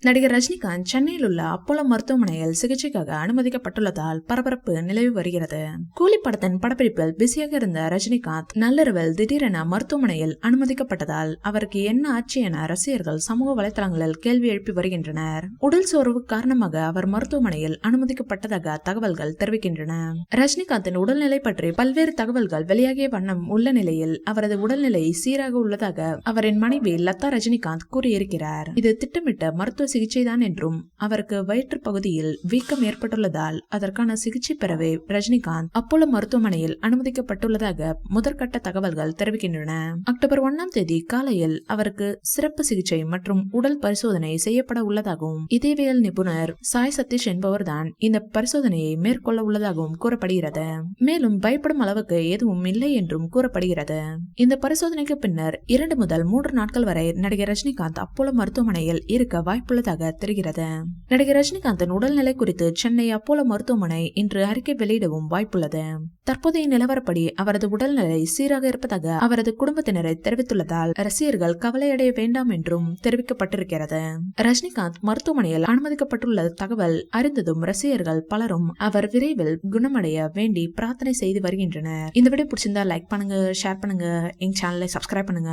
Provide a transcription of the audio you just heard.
நடிகர் ரஜினிகாந்த் சென்னையில் உள்ள அப்போலோ மருத்துவமனையில் சிகிச்சைக்காக அனுமதிக்கப்பட்டுள்ளதால் பரபரப்பு நிலவி வருகிறது. கூலி படத்தின் படப்பிடிப்பில் பிஸியாக இருந்த ரஜினிகாந்த் நள்ளிரவில் திடீரென மருத்துவமனையில் அனுமதிக்கப்பட்டதால் அவருக்கு என்ன ஆச்சு என ரசிகர்கள் சமூக வலைதளங்களில் கேள்வி எழுப்பி வருகின்றனர். உடல் சோர்வு காரணமாக அவர் மருத்துவமனையில் அனுமதிக்கப்பட்டதாக தகவல்கள் தெரிவிக்கின்றன. ரஜினிகாந்தின் உடல்நிலை பற்றி பல்வேறு தகவல்கள் வெளியாகிய வண்ணம் உள்ள நிலையில் அவரது உடல்நிலை சீராக உள்ளதாக அவரின் மனைவி லதா ரஜினிகாந்த் கூறியிருக்கிறார். இது திட்டமிட்ட மருத்துவ சிகிச்சைதான் என்றும் அவருக்கு வயிற்று பகுதியில் வீக்கம் ஏற்பட்டுள்ளதால் அதற்கான சிகிச்சை பெறவே ரஜினிகாந்த் அப்போலோ மருத்துவமனையில் அனுமதிக்கப்பட்டுள்ளதாக முதற்கட்ட தகவல்கள் தெரிவிக்கின்றன. அக்டோபர் ஒன்னாம் தேதி காலையில் அவருக்கு சிறப்பு சிகிச்சை மற்றும் உடல் பரிசோதனை செய்யப்பட உள்ளதாகவும் இதயவியல் நிபுணர் சாய் சதீஷ் என்பவர்தான் இந்த பரிசோதனையை மேற்கொள்ள உள்ளதாகவும் கூறப்படுகிறது. மேலும் பயப்படும் அளவுக்கு எதுவும் இல்லை என்றும் கூறப்படுகிறது. இந்த பரிசோதனைக்கு பின்னர் இரண்டு முதல் மூன்று நாட்கள் வரை நடிகர் ரஜினிகாந்த் அப்போலோ மருத்துவமனையில் இருக்க வாய்ப்புள்ள உள்ளதாக தெரிகிறது. நடிகர் ரஜினிகாந்தின் உடல்நிலை குறித்து சென்னை அப்போலோ மருத்துவமனை இன்று அறிக்கை வெளியிடவும் வாய்ப்புள்ளது. தற்போதைய நிலவரப்படி அவரது உடல்நிலை சீராக இருப்பதாக அவரது குடும்பத்தினரை தெரிவித்துள்ளதால் ரசிகர்கள் கவலையடைய வேண்டாம் என்றும் தெரிவிக்கப்பட்டிருக்கிறது. ரஜினிகாந்த் மருத்துவமனையில் அனுமதிக்கப்பட்டுள்ள தகவல் அறிந்ததும் ரசிகர்கள் பலரும் அவர் விரைவில் குணமடைய வேண்டி பிரார்த்தனை செய்து வருகின்றனர். இந்த வீடியோ பிடிச்சிருந்தா லைக் பண்ணுங்க ஷேர் பண்ணுங்க எங்க சேனலை சப்ஸ்கிரைப் பண்ணுங்க.